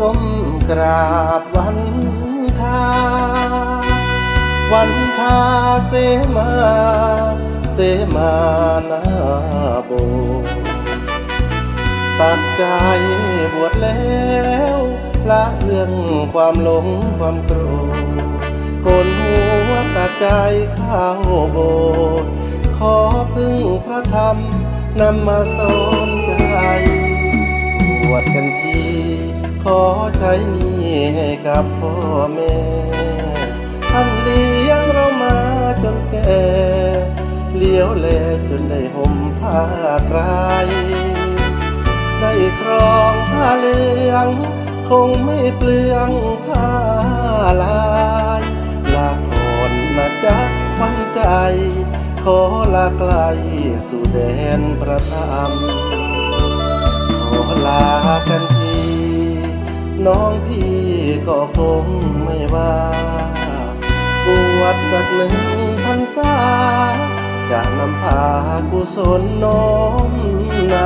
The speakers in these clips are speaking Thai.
ก้มกราบวันทา วันทาเสมา เสมานาโบ ตัดใจบวชแล้วละเรื่องความหลงความโกรธโกนหัวตัดใจข้าโบสขอพึ่งพระธรรมนำมาสอนใจ บวชกันที ขอใช้นี้ให้กับพ่อแม่ท่านเลี้ยงเรามาจนแก่เลี้ยวแลจนได้ห่มผ้าไตรได้ครองผ้าเหลือง คงไม่เปลืองผ้าลายลาก่อนนะจ๊ะควันใจ ขอลาไกลสู่แดนประธรรมขอลากันที น้องพี่ก็คงไม่ว่าบวชสักหนึ่งพรรษาจะนำพากุศลน้อมน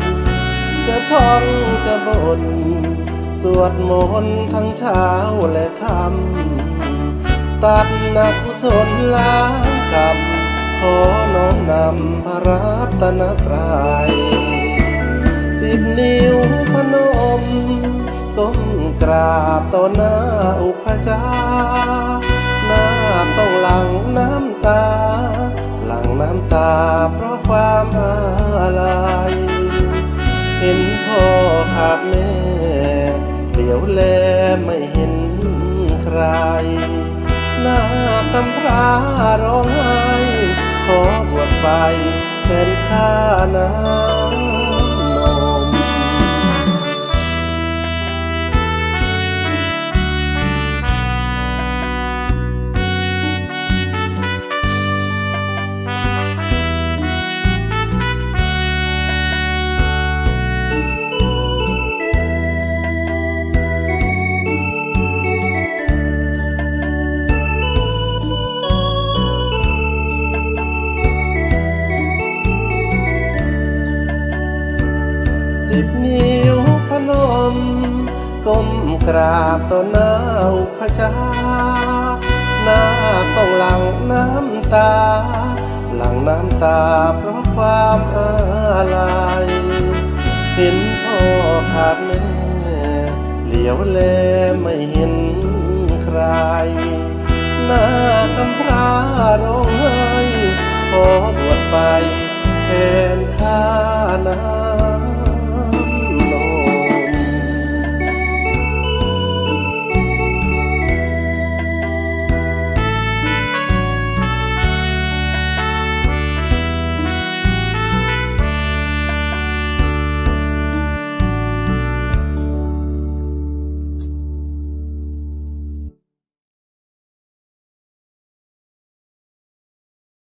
ำจะท่องจะบนสวดมนต์ทั้งเช้าและค่ำตัดหนักกุศลล้างกรรมขอน้อมนำพระรัตนตรัยสิบนิ้วพนม ก้มกราบต่อหน้าอุปจาหน้าต้องหลังน้ำตา หลังน้ำตาเพราะความอาลัยเห็นพ่อขาดแม่เดี๋ยวแลไม่เห็นใคร หน้ากำพร้าร้องไห้ขอบวชไปแทนข้าน้ำ สิบนิ้วพนม ก้มกราบต่อหน้าอุปชฌาหน้าต้องหลังน้ำตา หลังน้ำตาเพราะความอาลัยเห็นพ่อขาดแม่เหลียวแลไม่เห็นใคร หน้ากำพร้าร้องไห้ขอบวชไป